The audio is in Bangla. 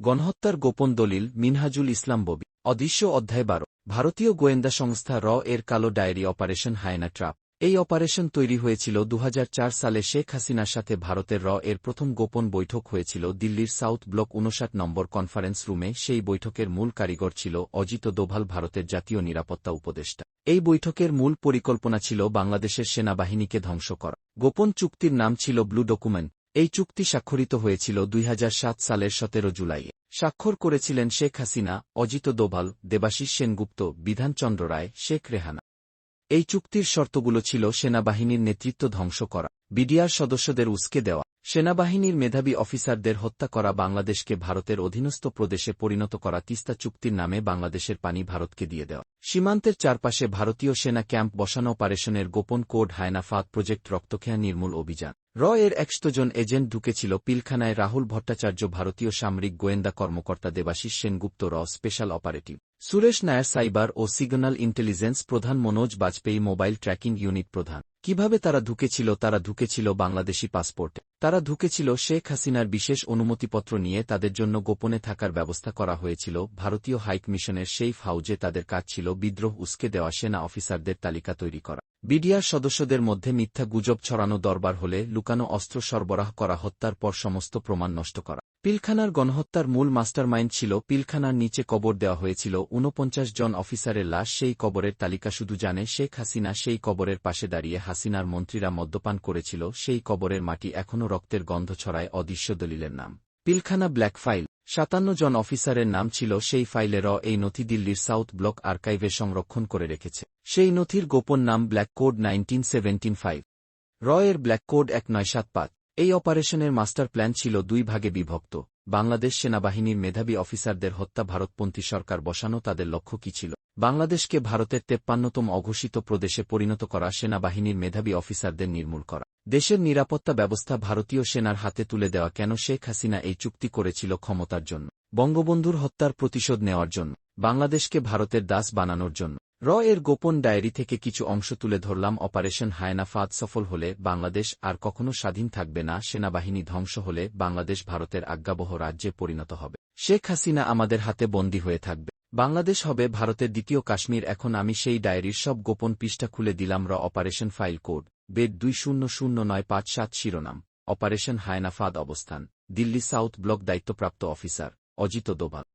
গণহত্যার গোপন দলিল মিনহাজুল ইসলাম ববি। অদৃশ্য অধ্যায় বারো। ভারতীয় গোয়েন্দা সংস্থা র এর কালো ডায়েরি অপারেশন হায়না ট্রাপ। এই অপারেশন তৈরি হয়েছিল দুহাজার চার সালে শেখ হাসিনার সাথে ভারতের র এর প্রথম গোপন বৈঠক হয়েছিল দিল্লির সাউথ ব্লক উনষাট নম্বর কনফারেন্স রুমে। সেই বৈঠকের মূল কারিগর ছিল অজিত দোভাল, ভারতের জাতীয় নিরাপত্তা উপদেষ্টা। এই বৈঠকের মূল পরিকল্পনা ছিল বাংলাদেশের সেনাবাহিনীকে ধ্বংস করা। গোপন চুক্তির নাম ছিল ব্লু ডকুমেন্ট। এই চুক্তি স্বাক্ষরিত হয়েছিল দুই হাজার সাত সালের সতেরো জুলাইয়ে স্বাক্ষর করেছিলেন শেখ হাসিনা, অজিত দোভাল, দেবাশিস সেনগুপ্ত, বিধানচন্দ্র রায়, শেখ রেহানা। এই চুক্তির শর্তগুলো ছিল সেনাবাহিনীর নেতৃত্ব ধ্বংস করা, বিডিআর সদস্যদের উস্কে দেওয়া, সেনাবাহিনীর মেধাবী অফিসারদের হত্যা করা, বাংলাদেশকে ভারতের অধীনস্থ প্রদেশে পরিণত করা তিস্তা চুক্তির নামে বাংলাদেশের পানি ভারতকে দিয়ে দেওয়া। সীমান্তের চারপাশে ভারতীয় সেনা ক্যাম্প বসানো অপারেশনের গোপন কোড হায়না ফাঁদ প্রজেক্ট রক্তখেয়া নির্মূল অভিযান। র এর একশো জন এজেন্ট ঢুকেছিল পিলখানায় রাহুল ভট্টাচার্য, ভারতীয় সামরিক গোয়েন্দা কর্মকর্তা দেবাশিস সেনগুপ্ত, র special operative. Suresh Nair cyber ও সিগন্যাল ইন্টেলিজেন্স প্রধান Manoj Bajpayee mobile tracking unit প্রধান। কীভাবে তারা ঢুকেছিল? তারা ঢুকেছিল বাংলাদেশি পাসপোর্টে। তারা ঢুকেছিল শেখ হাসিনার বিশেষ অনুমতিপত্র নিয়ে। তাদের জন্য গোপনে থাকার ব্যবস্থা করা হয়েছিল। ভারতীয় হাইক মিশনের সেই হাউজে তাদের কাজ ছিল বিদ্রোহ উস্কে দেওয়া সেনা অফিসারদের তালিকা তৈরি করা। বিডিআর সদস্যদের মধ্যে মিথ্যা গুজব ছড়ানো দরবার হলে লুকানো অস্ত্র সরবরাহ করা, হত্যার পর সমস্ত প্রমাণ নষ্ট করা। পিলখানার গণহত্যার মূল মাস্টারমাইন্ড ছিল পিলখানার নিচে কবর দেওয়া হয়েছিল। ঊনপঞ্চাশ জন অফিসারের লাশ সেই কবরের তালিকা শুধু জানে শেখ হাসিনা সেই কবরের পাশে দাঁড়িয়ে হাসিনার মন্ত্রীরা মদ্যপান করেছিল। সেই কবরের মাটি এখনও রক্তের গন্ধ ছড়ায় অদৃশ্য দলিলের নাম। পিলখানা ব্ল্যাক ফাইল, সাতান্ন জন অফিসারের নাম ছিল সেই ফাইলে র এই নথি দিল্লির সাউথ ব্লক আর্কাইভে সংরক্ষণ করে রেখেছে। সেই নথির গোপন নাম black code nineteen seventeen five. র এর ব্ল্যাক কোড এক নয় সাত পাঁচ। এই অপারেশনের মাস্টার প্ল্যান ছিল দুই ভাগে বিভক্ত। বাংলাদেশ সেনাবাহিনীর মেধাবী অফিসারদের হত্যা ভারতপন্থী সরকার বসানো, তাদের লক্ষ্য কি ছিল? বাংলাদেশকে ভারতের তেপ্পান্নতম অঘোষিত প্রদেশে পরিণত করা সেনাবাহিনীর মেধাবী অফিসারদের নির্মূল করা। দেশের নিরাপত্তা ব্যবস্থা ভারতীয় সেনার হাতে তুলে দেওয়া কেন শেখ হাসিনা এই চুক্তি করেছিল ক্ষমতার জন্য? বঙ্গবন্ধুর হত্যার প্রতিশোধ নেওয়ার জন্য? বাংলাদেশকে ভারতের দাস বানানোর জন্য? র এর গোপন ডায়েরি থেকে কিছু অংশ তুলে ধরলাম অপারেশন হায়না ফাদ সফল হলে বাংলাদেশ আর কখনো স্বাধীন থাকবে না, সেনাবাহিনী ধ্বংস হলে বাংলাদেশ ভারতের আজ্ঞাবহ রাজ্যে পরিণত হবে। শেখ হাসিনা আমাদের হাতে বন্দী হয়ে থাকবে। বাংলাদেশ হবে ভারতের দ্বিতীয় কাশ্মীর। এখন আমি সেই ডায়েরির সব গোপন পৃষ্ঠা খুলে দিলাম। র অপারেশন ফাইল কোড, বেদ দুই শূন্য শূন্য নয় পাঁচ সাত শিরোনাম, অপারেশন হায়নাফাদ অবস্থান, দিল্লি সাউথ ব্লক দায়িত্বপ্রাপ্ত অফিসার, অজিত দোভাল।